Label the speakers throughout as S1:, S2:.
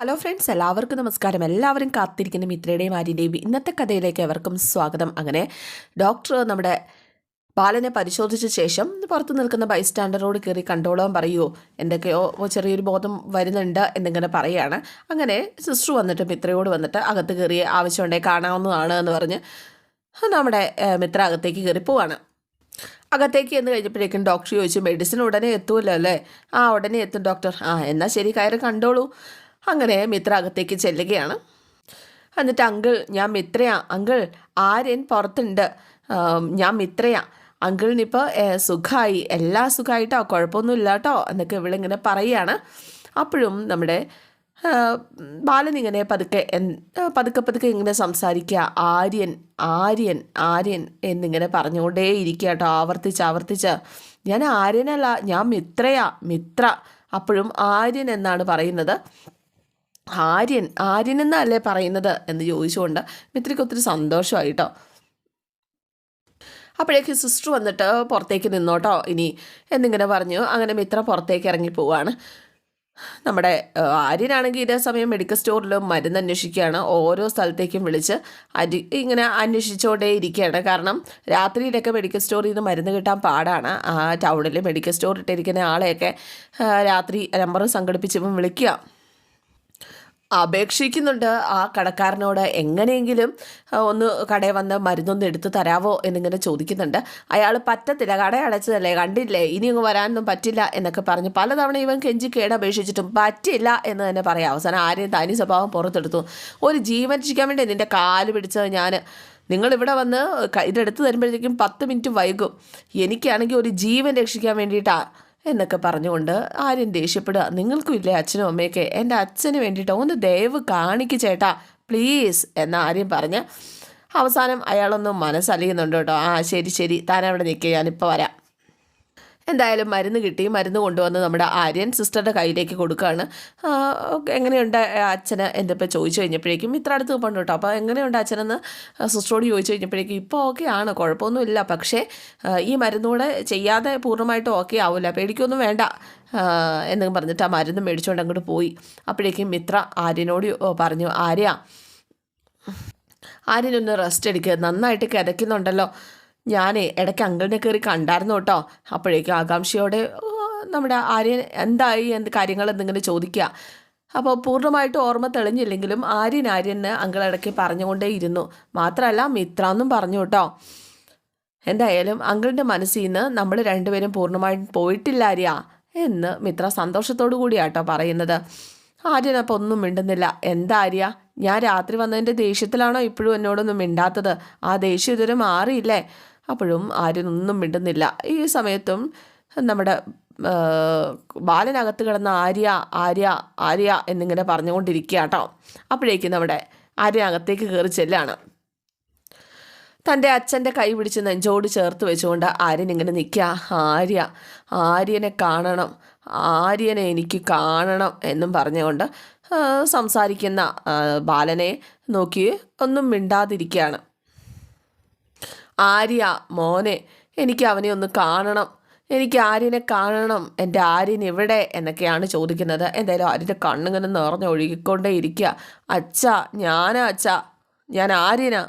S1: Hello friends എല്ലാവർക്കും നമസ്കാരം. എല്ലാവരും കാത്തിരിക്കുന്ന മിത്രയുടെയും ആര്യന്റെയും ഇന്നത്തെ കഥയിലേക്ക് എവർക്കും സ്വാഗതം. അങ്ങനെ ഡോക്ടർ നമ്മുടെ ബാലനെ പരിശോധിച്ച ശേഷം പുറത്ത് നിൽക്കുന്ന ബൈസ്റ്റാൻഡറോട് കയറി കണ്ടോളാൻ പറയുമോ എന്തൊക്കെയോ ചെറിയൊരു ബോധം വരുന്നുണ്ട് എന്നിങ്ങനെ പറയുകയാണ് അങ്ങനെ സിസ്റ്റർ വന്നിട്ട് മിത്രയോട് വന്നിട്ട് അകത്ത് കയറി ആവശ്യമുണ്ടെങ്കിൽ കാണാവുന്നതാണ് എന്ന് പറഞ്ഞ് നമ്മുടെ മിത്ര അകത്തേക്ക് കയറി പോവാണ്. അകത്തേക്ക് എന്ന് കഴിഞ്ഞപ്പോഴേക്കും ഡോക്ടർ ചോദിച്ചു മെഡിസിൻ ഉടനെ എത്തുമല്ലോ അല്ലേ? ആ ഉടനെ എത്തും ഡോക്ടർ ആ എന്നാൽ ശരി കയറി കണ്ടോളൂ. അങ്ങനെ മിത്ര അകത്തേക്ക് ചെല്ലുകയാണ്. എന്നിട്ട് അങ്കിൾ ഞാൻ മിത്രയാ. അങ്കിൾ ആര്യൻ പുറത്തുണ്ട്? ഞാൻ മിത്രയാ. അങ്കിളിനിപ്പോൾ സുഖമായി എല്ലാ സുഖമായിട്ടോ കുഴപ്പമൊന്നുമില്ല കേട്ടോ എന്നൊക്കെ ഇവളിങ്ങനെ പറയുകയാണ്. അപ്പോഴും നമ്മുടെ ബാലൻ ഇങ്ങനെ പതുക്കെ പതുക്കെ പതുക്കെ ഇങ്ങനെ സംസാരിക്കുക. ആര്യൻ ആര്യൻ ആര്യൻ എന്നിങ്ങനെ പറഞ്ഞുകൊണ്ടേ ഇരിക്കുക കേട്ടോ ആവർത്തിച്ച് ആവർത്തിച്ച്. ഞാൻ ആര്യനല്ല. ഞാൻ മിത്രയാ. മിത്ര. അപ്പോഴും ആര്യൻ എന്നാണ് പറയുന്നത്. ആര്യൻ ആര്യൻ എന്നല്ലേ പറയുന്നത് എന്ന് ചോദിച്ചുകൊണ്ട് മിത്രയ്ക്ക് ഒത്തിരി സന്തോഷമായിട്ടോ. അപ്പോഴേക്ക് സിസ്റ്റർ വന്നിട്ട് പുറത്തേക്ക് നിന്നോട്ടോ ഇനി എന്നിങ്ങനെ പറഞ്ഞു. അങ്ങനെ മിത്ര പുറത്തേക്ക് ഇറങ്ങി പോവാണ്. നമ്മുടെ ആര്യനാണെങ്കിൽ ഇതേ സമയം മെഡിക്കൽ സ്റ്റോറിൽ മരുന്ന് അന്വേഷിക്കുകയാണ്. ഓരോ സ്ഥലത്തേക്കും വിളിച്ച് അരി ഇങ്ങനെ അന്വേഷിച്ചുകൊണ്ടേ ഇരിക്കുകയാണ്. കാരണം രാത്രിയിലൊക്കെ മെഡിക്കൽ സ്റ്റോറിൽ നിന്ന് മരുന്ന് കിട്ടാൻ പാടാണ്. ആ ടൗണിൽ മെഡിക്കൽ സ്റ്റോർ ഇട്ടിരിക്കുന്ന ആളെയൊക്കെ രാത്രി നമ്പർ സംഘടിപ്പിച്ചപ്പം വിളിക്കുക. അപേക്ഷിക്കുന്നുണ്ട്. ആ കടക്കാരനോട് എങ്ങനെയെങ്കിലും ഒന്ന് കടയിൽ വന്ന് മരുന്നൊന്ന് എടുത്തു തരാവോ എന്നിങ്ങനെ ചോദിക്കുന്നുണ്ട്. അയാൾ പറ്റത്തില്ല. കട അടച്ചതല്ലേ? കണ്ടില്ലേ? ഇനി അങ്ങ് വരാനൊന്നും പറ്റില്ല എന്നൊക്കെ പറഞ്ഞ് പലതവണ ഇവൻ കെഞ്ചി കേടപേക്ഷിച്ചിട്ടും പറ്റില്ല എന്ന് തന്നെ പറയാം. അവസാനം ആരെയും തനി സ്വഭാവം പുറത്തെടുത്തു. ഒരു ജീവൻ രക്ഷിക്കാൻ വേണ്ടി നിന്റെ കാൽ പിടിച്ചത് ഞാൻ നിങ്ങൾ ഇവിടെ വന്ന് ഇതെടുത്ത് തരുമ്പോഴത്തേക്കും പത്ത് മിനിറ്റ് വൈകും. എനിക്കാണെങ്കിൽ ഒരു ജീവൻ രക്ഷിക്കാൻ വേണ്ടിയിട്ടാണ് എന്നൊക്കെ പറഞ്ഞുകൊണ്ട് ആരും ദേഷ്യപ്പെടുക. നിങ്ങൾക്കും ഇല്ലേ അച്ഛനും അമ്മയൊക്കെ? എന്റെ അച്ഛന് വേണ്ടിയിട്ട്. ഒന്ന് ദയവ് കാണിക്ക് ചേട്ടാ. പ്ലീസ്. എന്ന് ആര്യം പറഞ്ഞ് അവസാനം അയാളൊന്നും മനസ്സലിയുന്നുണ്ട് കേട്ടോ. ആ ശരി ശരി. താൻ അവിടെ നിൽക്കുക ഞാനിപ്പോൾ വരാം. എന്തായാലും മരുന്ന് കിട്ടി. മരുന്ന് കൊണ്ടുവന്ന് നമ്മുടെ ആര്യൻ സിസ്റ്ററുടെ കയ്യിലേക്ക് കൊടുക്കുകയാണ് എങ്ങനെയുണ്ട് അച്ഛന്? എന്നിപ്പോൾ ചോദിച്ചു കഴിഞ്ഞപ്പോഴേക്കും ഇത്ര അടുത്ത് പണ്ട് കേട്ടോ. അപ്പോൾ എങ്ങനെയുണ്ട് അച്ഛനെന്ന് സിസ്റ്ററോട് ചോദിച്ചു കഴിഞ്ഞപ്പോഴേക്കും ഇപ്പോൾ ഓക്കെ ആണ് കുഴപ്പമൊന്നുമില്ല. പക്ഷേ ഈ മരുന്നൂടെ ചെയ്യാതെ പൂർണമായിട്ടും ഓക്കെ ആവില്ല പേടിക്കൊന്നും വേണ്ട എന്ന് പറഞ്ഞിട്ട് ആ മരുന്ന് മേടിച്ചുകൊണ്ട് അങ്ങോട്ട് പോയി. അപ്പോഴേക്കും മിത്ര ആര്യനോട് പറഞ്ഞു ആര്യ ആര്യനൊന്ന് റെസ്റ്റ് എടുക്കുക നന്നായിട്ട് കിതയ്ക്കുന്നുണ്ടല്ലോ. ഞാനേ ഇടയ്ക്ക് അങ്കിളിനെ കയറി കണ്ടായിരുന്നു കേട്ടോ. അപ്പോഴേക്കും ആകാംക്ഷയോടെ നമ്മുടെ ആര്യൻ എന്തായി? എന്ത് കാര്യങ്ങൾ എന്നിങ്ങനെ ചോദിക്കുക അപ്പോൾ പൂർണമായിട്ട് ഓർമ്മ തെളിഞ്ഞില്ലെങ്കിലും ആര്യൻ ആര്യന് അങ്കിൾ ഇടയ്ക്ക് പറഞ്ഞുകൊണ്ടേ ഇരുന്നു. മാത്രമല്ല മിത്ര എന്നും പറഞ്ഞു കേട്ടോ. എന്തായാലും അങ്കിളിന്റെ മനസ്സിൽ നിന്ന് നമ്മൾ രണ്ടുപേരും പൂർണമായിട്ടും പോയിട്ടില്ല ആര്യ എന്ന് മിത്ര സന്തോഷത്തോടു കൂടിയാട്ടോ പറയുന്നത്. ആര്യൻ അപ്പോൾ ഒന്നും മിണ്ടുന്നില്ല. എന്താ ആര്യ? ഞാൻ രാത്രി വന്നതിന്റെ ദേഷ്യത്തിലാണോ ഇപ്പോഴും എന്നോടൊന്നും മിണ്ടാത്തത്? ആ ദേഷ്യം ഇതുവരെ മാറിയില്ലേ? അപ്പോഴും ആരും ഒന്നും മിണ്ടുന്നില്ല. ഈ സമയത്തും നമ്മുടെ ബാലനകത്ത് കിടന്ന ആര്യ ആര്യ ആര്യ എന്നിങ്ങനെ പറഞ്ഞുകൊണ്ടിരിക്കുക കേട്ടോ അപ്പോഴേക്കും നമ്മുടെ ആര്യനകത്തേക്ക് കയറി ചെല്ലാണ്. തന്റെ അച്ഛന്റെ കൈ പിടിച്ച് നെഞ്ചോട് ചേർത്ത് വെച്ചുകൊണ്ട് ആര്യൻ ഇങ്ങനെ നിൽക്കുക. ആര്യ ആര്യനെ കാണണം ആര്യനെ എനിക്ക് കാണണം എന്നും പറഞ്ഞുകൊണ്ട് സംസാരിക്കുന്ന ബാലനെ നോക്കി ഒന്നും മിണ്ടാതിരിക്കുകയാണ്. ആര്യ മോനെ എനിക്ക് അവനെ ഒന്ന് കാണണം. എനിക്ക് ആര്യനെ കാണണം. എന്റെ ആര്യൻ എവിടെ? എന്നൊക്കെയാണ് ചോദിക്കുന്നത്. എന്തായാലും ആര്യന്റെ കണ്ണിങ്ങനെ നിറഞ്ഞ് ഒഴുകിക്കൊണ്ടേ ഇരിക്കുക അച്ഛ ഞാനാ അച്ഛ. ഞാൻ ആര്യനാ.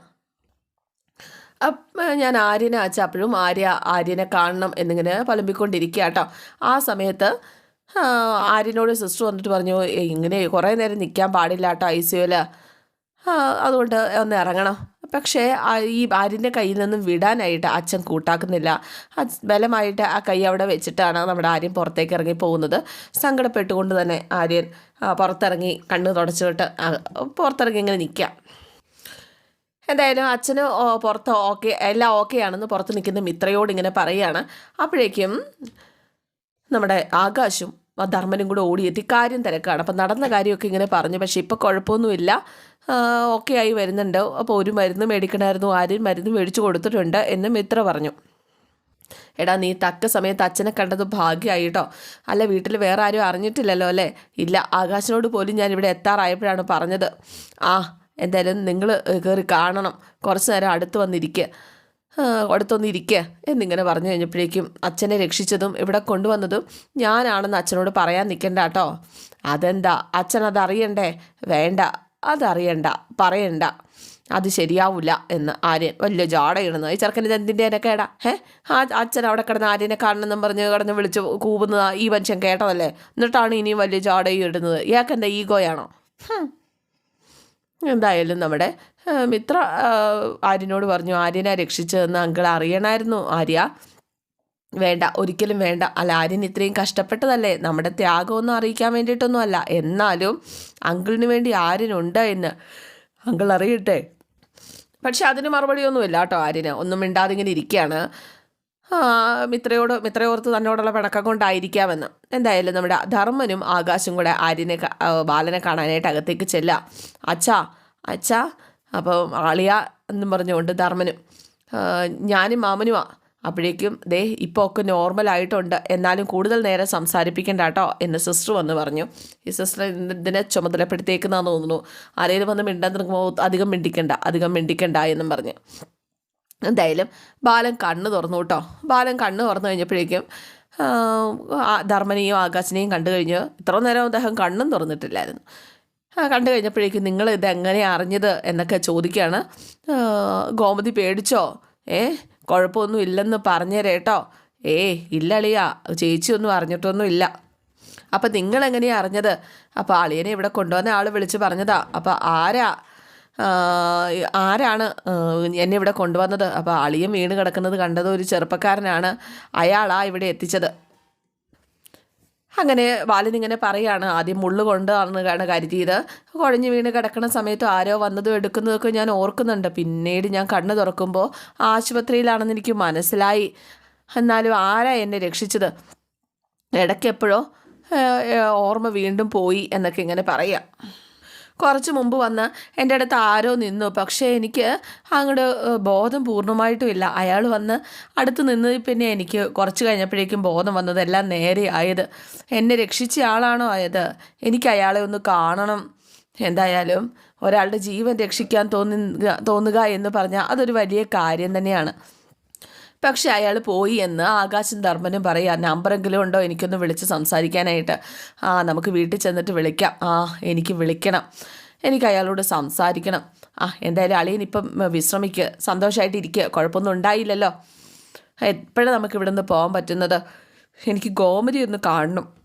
S1: ഞാൻ ആര്യനെ അച്ഛ. അപ്പോഴും ആര്യ ആര്യനെ കാണണം എന്നിങ്ങനെ പലമ്പിക്കൊണ്ടിരിക്കുക കേട്ടോ ആ സമയത്ത് ആര്യനോട് സിസ്റ്റർ വന്നിട്ട് പറഞ്ഞു "ഏയ്, ഇങ്ങനെ കുറേ നേരം നിൽക്കാൻ പാടില്ല കേട്ടോ ഐ സിയുവിൽ അതുകൊണ്ട് ഒന്ന് ഇറങ്ങണം. പക്ഷേ ഈ ആര്യന്റെ കയ്യിൽ നിന്നും വിടാനായിട്ട് അച്ഛൻ കൂട്ടാക്കുന്നില്ല. ബലമായിട്ട് ആ കൈ അവിടെ വെച്ചിട്ടാണ് നമ്മുടെ ആര്യൻ പുറത്തേക്ക് ഇറങ്ങി പോകുന്നത്. സങ്കടപ്പെട്ടുകൊണ്ട് തന്നെ ആര്യൻ പുറത്തിറങ്ങി കണ്ണ് തുടച്ചിട്ട് പുറത്തിറങ്ങി ഇങ്ങനെ നിൽക്കുക. എന്തായാലും അച്ഛന് പുറത്ത് ഓക്കെ എല്ലാം ഓക്കെ ആണെന്ന് പുറത്ത് നിൽക്കുന്ന മിത്രയോട് ഇങ്ങനെ പറയുകയാണ്. അപ്പോഴേക്കും നമ്മുടെ ആകാശും ധർമ്മനും കൂടെ ഓടിയെത്തി. കാര്യം തിരക്കാണ്. അപ്പം നടന്ന കാര്യമൊക്കെ ഇങ്ങനെ പറഞ്ഞു. പക്ഷേ ഇപ്പോൾ കുഴപ്പമൊന്നുമില്ല. ഓക്കെ ആയി വരുന്നുണ്ട്. അപ്പോൾ ഒരു മരുന്ന് മേടിക്കണമായിരുന്നു. ആരും മരുന്ന് മേടിച്ചു കൊടുത്തിട്ടുണ്ട് എന്ന് മിത്ര പറഞ്ഞു. എടാ നീ തക്ക സമയത്ത് അച്ഛനെ കണ്ടത് ഭാഗ്യമായി കേട്ടോ അല്ല വീട്ടിൽ വേറെ ആരും അറിഞ്ഞിട്ടില്ലല്ലോ അല്ലേ? ഇല്ല ആകാശനോട് പോലും ഞാൻ ഇവിടെ എത്താറായപ്പോഴാണ് പറഞ്ഞത്. ആ എന്തായാലും നിങ്ങൾ കയറി കാണണം. കുറച്ച് നേരം അടുത്ത് വന്നിരിക്കുക ആ, അടുത്തൊന്ന് ഇരിക്കുക എന്നിങ്ങനെ പറഞ്ഞു കഴിഞ്ഞപ്പോഴേക്കും അച്ഛനെ രക്ഷിച്ചതും ഇവിടെ കൊണ്ടുവന്നതും ഞാനാണെന്ന് അച്ഛനോട് പറയാൻ നിൽക്കണ്ട കേട്ടോ. അതെന്താ? അച്ഛൻ അതറിയണ്ടേ? വേണ്ട. അതറിയണ്ട. പറയണ്ട. അത് ശരിയാവില്ല എന്ന് ആര്യൻ വലിയ ജാടയിടുന്നു ഈ ചെറുക്കൻ ഇത് എന്തിന്റെ കേടാ ഏ ആ അച്ഛൻ അവിടെ കിടന്ന് ആര്യനെ കാണണമെന്നും പറഞ്ഞ് കിടന്ന് വിളിച്ച് കൂവുന്നത് ഈ മനുഷ്യൻ കേട്ടതല്ലേ? എന്നിട്ടാണ് ഇനിയും വലിയ ജാടയും ഇടുന്നത്. ഇയാൾക്ക് എന്റെ ഈഗോയാണോ. എന്തായാലും നമ്മുടെ മിത്ര ആര്യനോട് പറഞ്ഞു ആര്യനെ രക്ഷിച്ചതെന്ന് അങ്കിൾ അറിയണമായിരുന്നു ആര്യ. വേണ്ട ഒരിക്കലും വേണ്ട. അല്ല ആര്യൻ ഇത്രയും കഷ്ടപ്പെട്ടതല്ലേ? നമ്മുടെ ത്യാഗമൊന്നും അറിയിക്കാൻ വേണ്ടിയിട്ടൊന്നും അല്ല എന്നാലും അങ്കിളിന് വേണ്ടി ആര്യനുണ്ട് എന്ന് അങ്കിൾ അറിയട്ടെ? പക്ഷെ അതിന് മറുപടിയൊന്നുമില്ല കേട്ടോ ആര്യന്. ഒന്നും മിണ്ടാതിങ്ങനെ ഇരിക്കുകയാണ്. മിത്രയോട് മിത്രയോർത്ത് തന്നോടുള്ള പിണക്കം കൊണ്ടായിരിക്കാമെന്ന്. എന്തായാലും നമ്മുടെ ധർമ്മനും ആകാശും കൂടെ ആര്യനെ ബാലനെ കാണാനായിട്ട് അകത്തേക്ക് ചെല്ല അച്ഛാ അച്ഛാ അപ്പോൾ ആളിയ എന്നും പറഞ്ഞുകൊണ്ട് ധർമ്മനും ഞാനും മാമനുമാ. അപ്പോഴേക്കും ദേ ഇപ്പോൾ ഒക്കെ നോർമലായിട്ടുണ്ട് എന്നാലും കൂടുതൽ നേരം സംസാരിപ്പിക്കേണ്ട കേട്ടോ എന്ന് സിസ്റ്റർ വന്ന് പറഞ്ഞു. ഈ സിസ്റ്റർ ഇതിനെ ചുമതലപ്പെടുത്തിയേക്കുന്നതെന്ന് തോന്നുന്നു. ആരെങ്കിലും വന്ന് മിണ്ടാൻ തുടങ്ങുമ്പോൾ അധികം മിണ്ടിക്കണ്ട അധികം മിണ്ടിക്കണ്ട എന്നും പറഞ്ഞു. എന്തായാലും ബാലൻ കണ്ണ് തുറന്നു കേട്ടോ. ബാലൻ കണ്ണ് തുറന്നു കഴിഞ്ഞപ്പോഴേക്കും ധർമ്മനെയും ആകാശിനെയും കണ്ടു കഴിഞ്ഞ് ഇത്ര നേരം അദ്ദേഹം കണ്ണും തുറന്നിട്ടില്ലായിരുന്നു. കണ്ടു കഴിഞ്ഞപ്പോഴേക്കും നിങ്ങൾ ഇതെങ്ങനെ അറിഞ്ഞത് എന്നൊക്കെ ചോദിക്കുകയാണ്. ഗോമതി പേടിച്ചോ? ഏ കുഴപ്പമൊന്നും ഇല്ലെന്ന് പറഞ്ഞേരേട്ടോ ഏ ഇല്ല അളിയാ ചേച്ചിയൊന്നും അറിഞ്ഞിട്ടൊന്നും ഇല്ല. അപ്പം നിങ്ങളെങ്ങനെയാണ് അറിഞ്ഞത്? അപ്പോൾ അളിയനെ ഇവിടെ കൊണ്ടുവന്ന ആൾ വിളിച്ച് പറഞ്ഞതാ. അപ്പോൾ ആരാ? ആരാണ് എന്നെ ഇവിടെ കൊണ്ടുവന്നത്? അപ്പോൾ അളിയൻ വീണ് കിടക്കുന്നത് കണ്ടത് ഒരു ചെറുപ്പക്കാരനാണ്. അയാളാ ഇവിടെ എത്തിച്ചത്. അങ്ങനെ ബാലനിങ്ങനെ പറയാണ് ആദ്യം മുള്ളു കൊണ്ടാണ് കരുതിയത്. കുഴഞ്ഞു വീണ് കിടക്കുന്ന സമയത്ത് ആരോ വന്നതും എടുക്കുന്നതൊക്കെ ഞാൻ ഓർക്കുന്നുണ്ട്. പിന്നീട് ഞാൻ കണ്ണു തുറക്കുമ്പോൾ ആശുപത്രിയിലാണെന്ന് എനിക്ക് മനസ്സിലായി. എന്നാലും ആരാ എന്നെ രക്ഷിച്ചത്? ഇടയ്ക്കെപ്പോഴോ ഓർമ്മ വീണ്ടും പോയി എന്നൊക്കെ ഇങ്ങനെ പറയാം. കുറച്ച് മുമ്പ് വന്ന് എന്റെ അടുത്ത് ആരോ നിന്നു. പക്ഷേ എനിക്ക് അങ്ങോട്ട് ബോധം പൂർണമായിട്ടും ഇല്ല അയാൾ വന്ന് അടുത്ത് നിന്ന് പിന്നെ എനിക്ക് കുറച്ച് കഴിഞ്ഞപ്പോഴേക്കും ബോധം വന്നതെല്ലാം നേരെ ആയത് എന്നെ രക്ഷിച്ച ആളാണോ ആയത്? എനിക്ക് അയാളെ ഒന്ന് കാണണം. എന്തായാലും ഒരാളുടെ ജീവൻ രക്ഷിക്കാൻ തോന്നുക തോന്നുക എന്ന് പറഞ്ഞാൽ അതൊരു വലിയ കാര്യം തന്നെയാണ്. പക്ഷെ അയാൾ പോയി എന്ന് ആകാശം ധർമ്മനും പറയുക നമ്പറെങ്കിലും ഉണ്ടോ? എനിക്കൊന്ന് വിളിച്ച് സംസാരിക്കാനായിട്ട്. ആ നമുക്ക് വീട്ടിൽ ചെന്നിട്ട് വിളിക്കാം. ആ എനിക്ക് വിളിക്കണം. എനിക്ക് അയാളോട് സംസാരിക്കണം. ആ എന്തായാലും അളിയൻ ഇപ്പം വിശ്രമിക്കുക സന്തോഷമായിട്ട് ഇരിക്കുക കുഴപ്പമൊന്നും ഉണ്ടായില്ലല്ലോ. എപ്പോഴാണ് നമുക്ക് ഇവിടെ നിന്ന് പോകാൻ പറ്റുന്നത്? എനിക്ക് ഗോമതി ഒന്ന് കാണണം.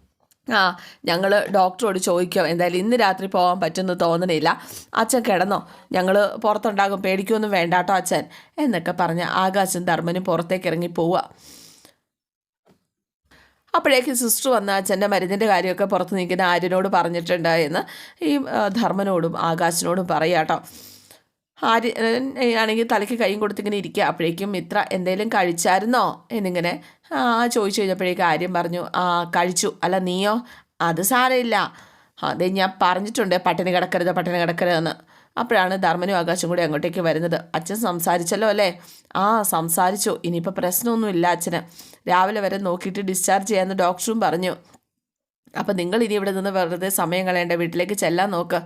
S1: ആ ഞങ്ങൾ ഡോക്ടറോട് ചോദിക്കാം എന്തായാലും ഇന്ന് രാത്രി പോകാൻ പറ്റുമെന്ന് തോന്നണില്ല. അച്ഛൻ കിടന്നോ? ഞങ്ങൾ പുറത്തുണ്ടാകും പേടിക്കൊന്നും വേണ്ട കേട്ടോ അച്ഛൻ എന്നൊക്കെ പറഞ്ഞ് ആകാശം ധർമ്മനും പുറത്തേക്ക് ഇറങ്ങി പോവുക അപ്പോഴേക്ക് സിസ്റ്റർ വന്ന അച്ഛന്റെ മരുന്നിന്റെ കാര്യമൊക്കെ പുറത്ത് നിൽക്കുന്ന ആര്യനോട് പറഞ്ഞിട്ടുണ്ടായെന്ന് ഈ ധർമ്മനോടും ആകാശിനോടും പറയാം കേട്ടോ ആര്യൻ ആണെങ്കിൽ തലയ്ക്ക് കൈയും കൊടുത്തിങ്ങനെ ഇരിക്കുക. അപ്പോഴേക്കും മിത്ര എന്തെങ്കിലും കഴിച്ചായിരുന്നോ? എന്നിങ്ങനെ ആ ചോദിച്ചു കഴിഞ്ഞപ്പോഴേക്കും ആര്യം പറഞ്ഞു ആ കഴിച്ചു. അല്ല നീയോ? അത് സാരമില്ല. അതെ ഞാൻ പറഞ്ഞിട്ടുണ്ട് പട്ടിണി കിടക്കരുത് പട്ടിണി കിടക്കരുതെന്ന്. അപ്പോഴാണ് ധർമ്മനും ആകാശം കൂടി അങ്ങോട്ടേക്ക് വരുന്നത്. അച്ഛൻ സംസാരിച്ചല്ലോ അല്ലേ? ആ സംസാരിച്ചു. ഇനിയിപ്പോൾ പ്രശ്നമൊന്നുമില്ല അച്ഛന്. രാവിലെ വരെ നോക്കിയിട്ട് ഡിസ്ചാർജ് ചെയ്യാമെന്ന് ഡോക്ടറും പറഞ്ഞു. അപ്പം നിങ്ങൾ ഇനി ഇവിടെ നിന്ന് വെറുതെ സമയം കളയേണ്ട വീട്ടിലേക്ക് ചെല്ലാൻ നോക്ക്.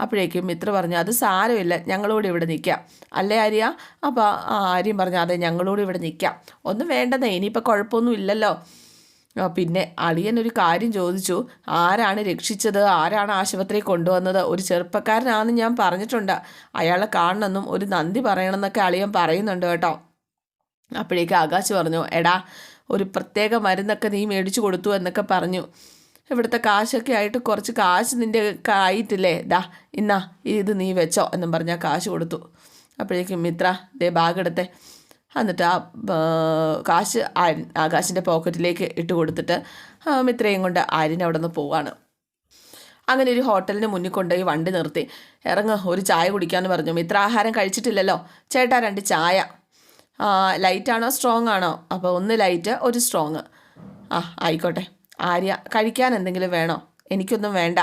S1: അപ്പോഴേക്കും മിത്ര പറഞ്ഞു അത് സാരമില്ല ഞങ്ങളോട് ഇവിടെ നിൽക്കാം. അല്ലേ ആര്യ? അപ്പോൾ ആര്യം പറഞ്ഞു അതെ ഞങ്ങളോട് ഇവിടെ നിൽക്കാം. ഒന്നും വേണ്ടെന്നേ ഇനിയിപ്പോൾ കുഴപ്പമൊന്നും ഇല്ലല്ലോ. പിന്നെ അളിയൻ ഒരു കാര്യം ചോദിച്ചു ആരാണ് രക്ഷിച്ചത്? ആരാണ് ആശുപത്രിയിൽ കൊണ്ടുവന്നത്? ഒരു ചെറുപ്പക്കാരനാണെന്ന് ഞാൻ പറഞ്ഞിട്ടുണ്ട്. അയാളെ കാണണമെന്നും ഒരു നന്ദി പറയണമെന്നൊക്കെ അളിയൻ പറയുന്നുണ്ട് കേട്ടോ. അപ്പോഴേക്ക് ആകാശ് പറഞ്ഞു എടാ ഒരു പ്രത്യേക മരുന്നൊക്കെ നീ മേടിച്ചു കൊടുത്തു എന്നൊക്കെ പറഞ്ഞു. ഇവിടുത്തെ കാശൊക്കെ ആയിട്ട് കുറച്ച് കാശ് നിന്റെ ആയിട്ടില്ലേ? ദാ ഇന്നാ ഇത് നീ വെച്ചോ എന്നും പറഞ്ഞാൽ കാശ് കൊടുത്തു. അപ്പോഴേക്കും മിത്ര ദേ ബാഗ് എടുത്തേ. എന്നിട്ട് ആ കാശ് ആകാശിന്റെ പോക്കറ്റിലേക്ക് ഇട്ട് കൊടുത്തിട്ട് മിത്രയും കൊണ്ട് ആര്യൻ അവിടെ നിന്ന് പോവാണ്. അങ്ങനെ ഒരു ഹോട്ടലിന് മുന്നിൽ കൊണ്ടുപോയി വണ്ടി നിർത്തി. ഇറങ്ങ് ഒരു ചായ കുടിക്കാമെന്ന് പറഞ്ഞു. മിത്ര ആഹാരം കഴിച്ചിട്ടില്ലല്ലോ. ചേട്ടാ രണ്ട് ചായ. ലൈറ്റാണോ സ്ട്രോങ് ആണോ? അപ്പോൾ ഒന്ന് ലൈറ്റ് ഒരു സ്ട്രോങ് ആ ആയിക്കോട്ടെ. ആര്യ കഴിക്കാൻ എന്തെങ്കിലും വേണോ? എനിക്കൊന്നും വേണ്ട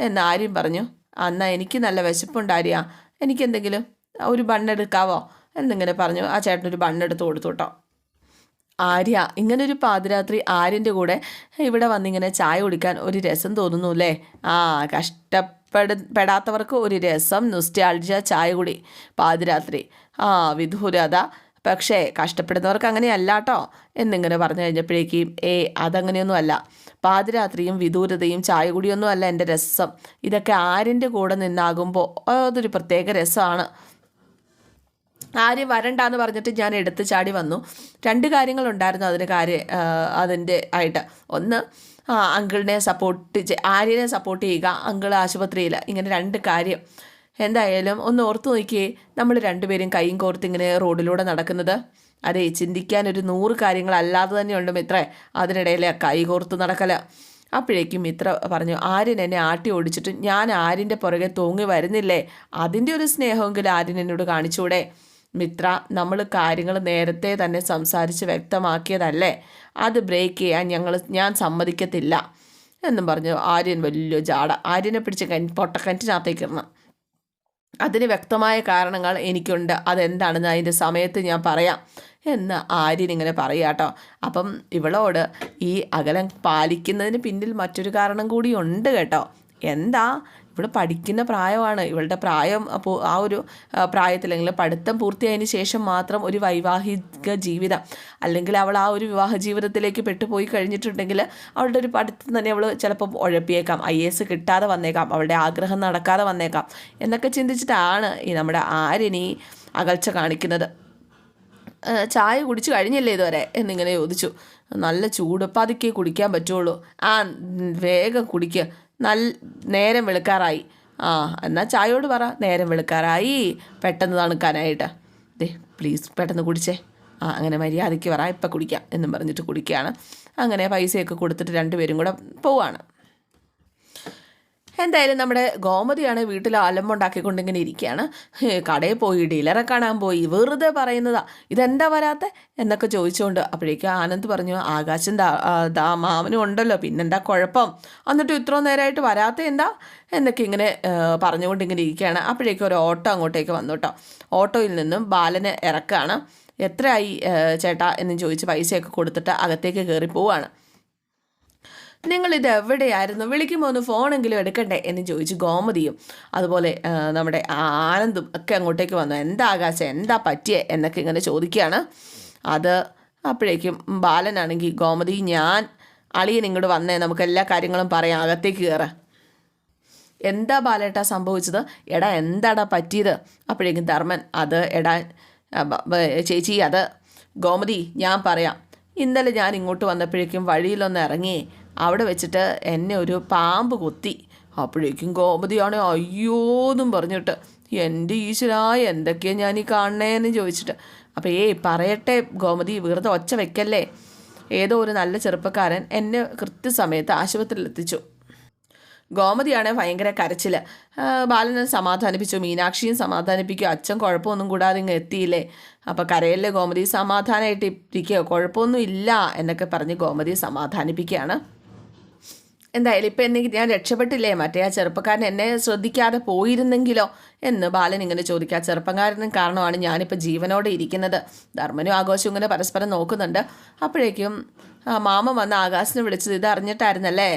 S1: എന്ന് ആര്യം പറഞ്ഞു. അന്നാ എനിക്ക് നല്ല വിശപ്പുണ്ട് ആര്യ. എനിക്കെന്തെങ്കിലും ഒരു ബണ്ണെടുക്കാവോ? എന്നിങ്ങനെ പറഞ്ഞു. ആ ചേട്ടനൊരു ബണ്ണെടുത്ത് കൊടുത്തു കേട്ടോ. ആര്യ ഇങ്ങനൊരു പാതിരാത്രി ആര്യന്റെ കൂടെ ഇവിടെ വന്നിങ്ങനെ ചായ കുടിക്കാൻ ഒരു രസം തോന്നുന്നു അല്ലേ? ആ കഷ്ടപ്പെട പെടാത്തവർക്ക് ഒരു രസം നുസ്റ്റാൾജ ചായ കുടി. പാതിരാത്രി. ആ വിധുരത പക്ഷേ കഷ്ടപ്പെടുന്നവർക്ക് അങ്ങനെയല്ല കേട്ടോ എന്നിങ്ങനെ പറഞ്ഞു കഴിഞ്ഞപ്പോഴേക്കും ഏ അതങ്ങനെയൊന്നും അല്ല പാതിരാത്രിയും വിദൂരതയും ചായ അല്ല എന്റെ രസം. ഇതൊക്കെ ആരിന്റെ കൂടെ നിന്നാകുമ്പോൾ അതൊരു പ്രത്യേക രസമാണ്. ആരും വരണ്ടാന്ന് പറഞ്ഞിട്ട് ഞാൻ എടുത്ത് ചാടി വന്നു. രണ്ട് കാര്യങ്ങളുണ്ടായിരുന്നു അതിന് കാര്യം അതിന്റെ ആയിട്ട്. ഒന്ന് അങ്കിളിനെ സപ്പോർട്ട് ആര്യനെ സപ്പോർട്ട് ചെയ്യുക അങ്കിൾ ആശുപത്രിയിൽ ഇങ്ങനെ രണ്ട് കാര്യം. എന്തായാലും ഒന്ന് ഓർത്തു നോക്കിയേ. നമ്മൾ രണ്ടുപേരും കൈയും കോർത്ത് ഇങ്ങനെ റോഡിലൂടെ നടക്കുന്നത്. അതെ ചിന്തിക്കാൻ ഒരു നൂറ് തന്നെ ഉണ്ട് മിത്രേ. അതിനിടയിലെ കൈ കോർത്ത് നടക്കല. അപ്പോഴേക്കും മിത്ര പറഞ്ഞു ആര്യൻ എന്നെ ആട്ടി ഓടിച്ചിട്ട് ഞാൻ ആര്യന്റെ പുറകെ തൂങ്ങി വരുന്നില്ലേ? അതിന്റെ ഒരു സ്നേഹമെങ്കിലും ആര്യൻ എന്നോട് കാണിച്ചൂടെ? മിത്ര നമ്മൾ കാര്യങ്ങൾ നേരത്തെ തന്നെ സംസാരിച്ച് വ്യക്തമാക്കിയതല്ലേ? അത് ബ്രേക്ക് ചെയ്യാൻ ഞങ്ങൾ ഞാൻ സമ്മതിക്കത്തില്ല. എന്നും പറഞ്ഞു ആര്യൻ വലിയ ജാട. ആര്യനെ പിടിച്ച് കൻ പൊട്ടക്കന്റിനകത്തേക്ക് ഇടണം അതിന് വ്യക്തമായ കാരണങ്ങൾ എനിക്കുണ്ട്. അതെന്താണെന്ന് അതിന്റെ സമയത്ത് ഞാൻ പറയാം. എന്ന് ആര്യൻ ഇങ്ങനെ പറയാട്ടോ അപ്പം ഇവളോട് ഈ അകലം പാലിക്കുന്നതിന് പിന്നിൽ മറ്റൊരു കാരണം കൂടി ഉണ്ട് കേട്ടോ. എന്താ? ഇവൾ പഠിക്കുന്ന പ്രായമാണ്. ഇവളുടെ പ്രായം അപ്പോൾ ആ ഒരു പ്രായത്തിലെങ്കിൽ പഠിത്തം പൂർത്തിയായതിന് ശേഷം മാത്രം ഒരു വൈവാഹിക ജീവിതം. അല്ലെങ്കിൽ അവൾ ആ ഒരു വിവാഹ ജീവിതത്തിലേക്ക് പെട്ടുപോയി കഴിഞ്ഞിട്ടുണ്ടെങ്കിൽ അവളുടെ ഒരു പഠിത്തം തന്നെ അവൾ ചിലപ്പോൾ ഉഴപ്പിയേക്കാം. ഐ എസ് കിട്ടാതെ വന്നേക്കാം. അവളുടെ ആഗ്രഹം നടക്കാതെ വന്നേക്കാം. എന്നൊക്കെ ചിന്തിച്ചിട്ടാണ് ഈ നമ്മുടെ ആരിനി അകൽച്ച കാണിക്കുന്നത്. ചായ കുടിച്ചു കഴിഞ്ഞില്ലേ ഇതുവരെ? എന്നിങ്ങനെ ചോദിച്ചു. നല്ല ചൂട്. പതുക്കെ കുടിക്കാൻ പറ്റുള്ളൂ. ആ വേഗം കുടിക്കുക നല്ല നേരം വെളുക്കാറായി. ആ എന്നാൽ ചായയോട് പറ. നേരം വെളുക്കാറായി. പെട്ടെന്ന് തണുക്കാനായിട്ട്. ദേ പ്ലീസ് പെട്ടെന്ന് കുടിച്ചേ. ആ അങ്ങനെ മര്യാദയ്ക്ക് പറ. ഇപ്പം കുടിക്കാം എന്നും പറഞ്ഞിട്ട് കുടിക്കുകയാണ്. അങ്ങനെ പൈസയൊക്കെ കൊടുത്തിട്ട് രണ്ടുപേരും കൂടെ പോവാണ്. എന്തായാലും നമ്മുടെ ഗോമതിയാണ് വീട്ടിൽ അലമ്പുണ്ടാക്കിക്കൊണ്ട് ഇങ്ങനെ ഇരിക്കുകയാണ് കടയിൽ പോയി ഡീലറെ കാണാൻ പോയി വെറുതെ പറയുന്നതാ ഇതെന്താ വരാത്തെ? എന്നൊക്കെ ചോദിച്ചുകൊണ്ട് അപ്പോഴേക്കും ആനന്ദ് പറഞ്ഞു ആകാശം ദാ മാമനും ഉണ്ടല്ലോ പിന്നെന്താ കുഴപ്പം? എന്നിട്ട് ഇത്ര നേരമായിട്ട് വരാത്ത എന്താ? എന്നൊക്കെ ഇങ്ങനെ പറഞ്ഞുകൊണ്ട് ഇങ്ങനെ ഇരിക്കുകയാണ്. അപ്പോഴേക്കും ഒരു ഓട്ടോ അങ്ങോട്ടേക്ക് വന്നു കേട്ടോ ഓട്ടോയിൽ നിന്നും ബാലനെ ഇറക്കുകയാണ് എത്രയായി ചേട്ടാ? എന്ന് ചോദിച്ച് പൈസയൊക്കെ കൊടുത്തിട്ട് അകത്തേക്ക് കയറി പോവാണ് ഇത് എവിടെയായിരുന്നു വിളിക്കുമ്പോൾ ഒന്ന് ഫോണെങ്കിലും എടുക്കണ്ടേ? എന്ന് ചോദിച്ച് ഗോമതിയും അതുപോലെ നമ്മുടെ ആനന്ദും ഒക്കെ അങ്ങോട്ടേക്ക് വന്നു. എന്താ ആകാശം? എന്താ പറ്റിയേ? എന്നൊക്കെ ഇങ്ങനെ ചോദിക്കുകയാണ്. അത് അപ്പോഴേക്കും ബാലനാണെങ്കിൽ ഗോമതി ഞാൻ അളിയൻ ഇങ്ങോട്ട് വന്നേ. നമുക്ക് എല്ലാ കാര്യങ്ങളും പറയാം. അകത്തേക്ക് കയറാം. എന്താ ബാലേട്ടാ സംഭവിച്ചത്? എടാ എന്താടാ പറ്റിയത്? അപ്പോഴേക്കും ധർമ്മൻ അത് എടാ ചേച്ചി അത് ഗോമതി ഞാൻ പറയാം. ഇന്നലെ ഞാൻ ഇങ്ങോട്ട് വന്നപ്പോഴേക്കും വഴിയിലൊന്ന് ഇറങ്ങി അവിടെ വെച്ചിട്ട് എന്നെ ഒരു പാമ്പ് കൊത്തി. അപ്പോഴേക്കും ഗോമതിയാണ് അയ്യോ അയ്യോന്നും പറഞ്ഞിട്ട് എന്റെ ഈശ്വരായ എന്തൊക്കെയാണ് ഞാൻ ഈ കാണണേന്ന് ചോദിച്ചിട്ട്. അപ്പോൾ ഏയ് പറയട്ടെ ഗോമതി വെറുതെ ഒച്ച വെക്കല്ലേ? ഏതോ ഒരു നല്ല ചെറുപ്പക്കാരൻ എന്നെ കൃത്യസമയത്ത് ആശുപത്രിയിൽ എത്തിച്ചു ഗോമതിയാണ് ഭയങ്കര കരച്ചിൽ ബാലനെ സമാധാനിപ്പിച്ചു മീനാക്ഷിയും സമാധാനിപ്പിക്കും. അച്ഛൻ കുഴപ്പമൊന്നും കൂടാതെ ഇങ്ങ് എത്തിയില്ലേ? അപ്പോൾ കരയല്ലേ ഗോമതി സമാധാനമായിട്ട് ഇരിക്കുക കുഴപ്പമൊന്നും ഇല്ല എന്നൊക്കെ പറഞ്ഞ് ഗോമതി സമാധാനിപ്പിക്കുകയാണ്. എന്തായാലും ഇപ്പം എന്നെ ഞാൻ രക്ഷപ്പെട്ടില്ലേ? മറ്റേ ആ ചെറുപ്പക്കാരൻ എന്നെ ശ്രദ്ധിക്കാതെ പോയിരുന്നെങ്കിലോ? എന്ന് ബാലൻ ഇങ്ങനെ ചോദിക്കുക ചെറുപ്പക്കാരനും കാരണമാണ് ഞാനിപ്പോൾ ജീവനോടെ ഇരിക്കുന്നത്. ധർമ്മനും ആഘോഷവും ഇങ്ങനെ പരസ്പരം നോക്കുന്നുണ്ട്. അപ്പോഴേക്കും മാമ വന്ന് ആകാശിനെ വിളിച്ചത് ഇത് അറിഞ്ഞിട്ടായിരുന്നല്ലേ?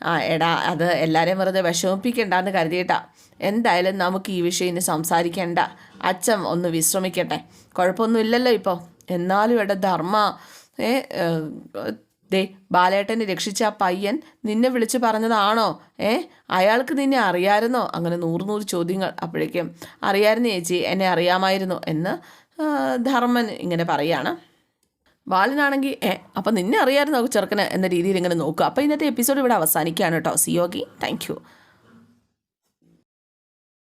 S1: ആ എടാ അത് എല്ലാവരെയും വെറുതെ വിഷമിപ്പിക്കണ്ടെന്ന് കരുതിയിട്ടാ. എന്തായാലും നമുക്ക് ഈ വിഷയം ഇനി സംസാരിക്കേണ്ട. അച്ഛൻ ഒന്ന് വിശ്രമിക്കട്ടെ. കുഴപ്പമൊന്നുമില്ലല്ലോ ഇപ്പോൾ എന്നാലും എടാ ധർമ്മ ഏ, ദേ ബാലേട്ടനെ രക്ഷിച്ച ആ പയ്യൻ നിന്നെ വിളിച്ചു പറഞ്ഞതാണോ? ഏ? അയാൾക്ക് നിന്നെ അറിയാമായിരുന്നോ അങ്ങനെ നൂറ് നൂറ് ചോദ്യങ്ങൾ അപ്പോഴേക്കും അറിയാമായിരുന്നു ചേച്ചി എന്നെ അറിയാമായിരുന്നു എന്ന് ധർമ്മൻ ഇങ്ങനെ പറയാണ്. ബാലനാണെങ്കിൽ ഏ അപ്പം നിന്നെ അറിയാമായിരുന്നു ചെറുക്കന്? എന്ന രീതിയിൽ ഇങ്ങനെ നോക്കുക. അപ്പോൾ ഇന്നത്തെ എപ്പിസോഡ് ഇവിടെ അവസാനിക്കുകയാണ് കേട്ടോ. സിയോഗി താങ്ക്